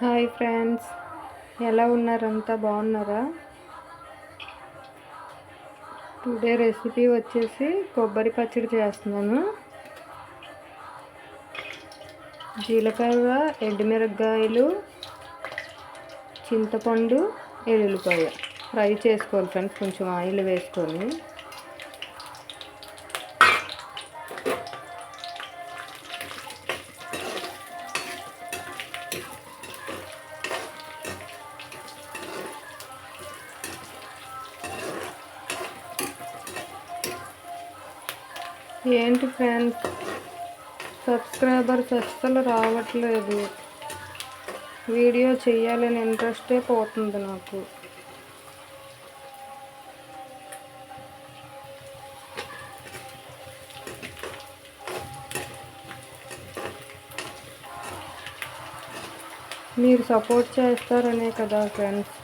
Hi friends. ఎలా ఉన్నారంతా బాగున్నారా? Today recipe వచ్చేసి కొబ్బరి పచ్చడి చేస్తున్నాను. జీలకర్ర ఎండుమిరపకాయలు చింతపండు ఎల్లుల్లిపాయ. ఫ్రై చేసుకోవాలి ఫ్రెండ్స్ కొంచెం ఆయిల్ వేసుకొని. ఏంటి ఫ్రెండ్స్ సబ్స్క్రైబర్స్ అస్సలు రావట్లేదు. వీడియో చేయాలని ఇంట్రెస్టే పోతుంది నాకు. మీరు సపోర్ట్ చేస్తారనే కదా ఫ్రెండ్స్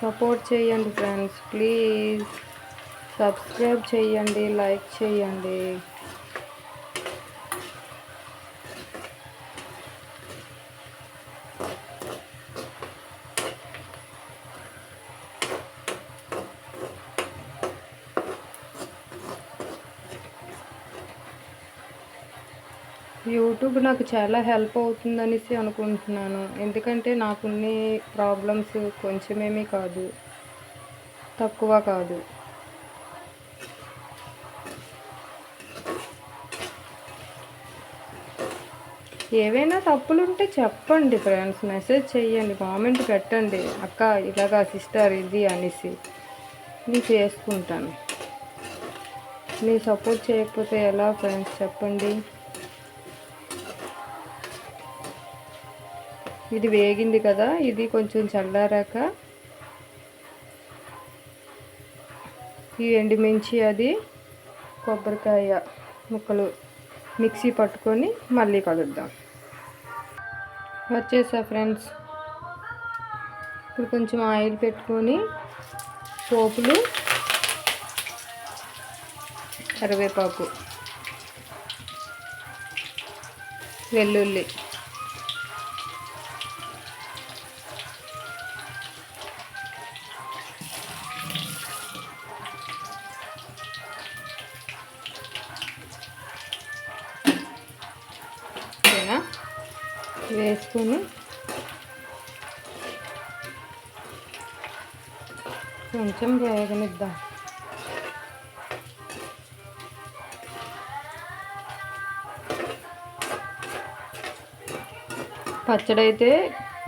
సపోర్ట్ చేయండి ఫ్రెండ్స్. ప్లీజ్ సబ్స్క్రైబ్ చేయండి లైక్ చేయండి. యూట్యూబ్ నాకు చాలా హెల్ప్ అవుతుందనేసి అనుకుంటున్నాను. ఎందుకంటే నాకున్ని ప్రాబ్లమ్స్ కొంచెమేమీ కాదు. తక్కువ కాదు. ఏవైనా తప్పులుంటే చెప్పండి ఫ్రెండ్స్. మెసేజ్ చేయండి కామెంట్ పెట్టండి. అక్క ఇలాగా సిస్టర్ ఇది అనేసి నేను చేసుకుంటాను. మీ సపోర్ట్ చేయకపోతే ఎలా ఫ్రెండ్స్ చెప్పండి? ఇది వేగింది కదా ఇది కొంచెం చల్లారాక ఈ ఎండుమించి అది కొబ్బరికాయ ముక్కలు మిక్సీ పట్టుకొని మళ్ళీ కలుద్దాం. వచ్చేసా ఫ్రెండ్స్. ఇప్పుడు కొంచెం ఆయిల్ పెట్టుకొని పోపులు కరివేపాకు వెల్లుల్లి వేసుకొని కొంచెం వేగనిద్దాం. పచ్చడి అయితే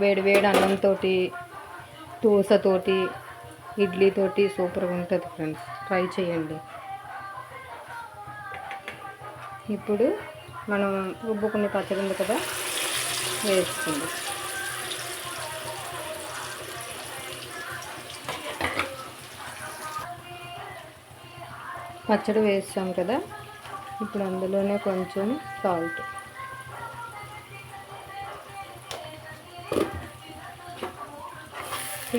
వేడి వేడి అన్నంతో దోశతోటి ఇడ్లీతోటి సూపర్గా ఉంటుంది ఫ్రెండ్స్. ట్రై చేయండి. ఇప్పుడు మనం రుబ్బుకునే పచ్చడి ఉంది కదా వేస్తుంది పచ్చడి వేస్తాం కదా ఇప్పుడు అందులోనే కొంచెం సాల్ట్.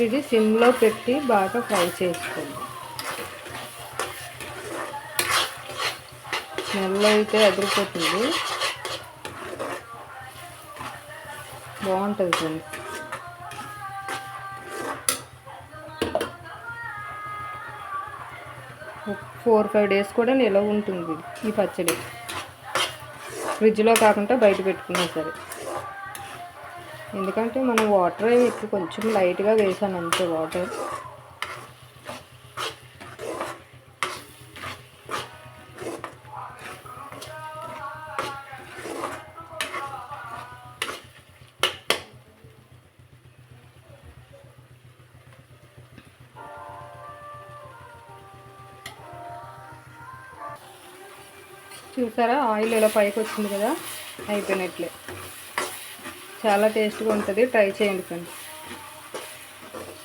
ఇది సిమ్లో పెట్టి బాగా ఫ్రై చేసుకోండి. స్మెల్ అయితే అదిరిపోతుంది బాగుంటుంది ఫ్రెండ్స్. ఫోర్ ఫైవ్ డేస్ కూడా నిలవ ఉంటుంది ఈ పచ్చడి. ఫ్రిడ్జ్లో కాకుండా బయట పెట్టుకున్నా సరే. ఎందుకంటే మనం వాటర్ ఎక్కువ కొంచెం లైట్గా వేసాను అంతే వాటర్. చూసారా? ఆయిల్ ఇలా పైకి వచ్చింది కదా? అయిపోయినట్లే. చాలా టేస్ట్గా ఉంటుంది. ట్రై చేయండి ఫ్రెండ్స్.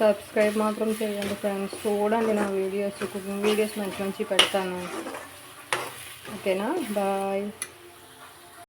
సబ్స్క్రైబ్ మాత్రం చేయండి ఫ్రెండ్స్. చూడండి నా వీడియోస్. కుకింగ్ వీడియోస్ మంచి మంచి పెడతాను. ఓకేనా? బాయ్.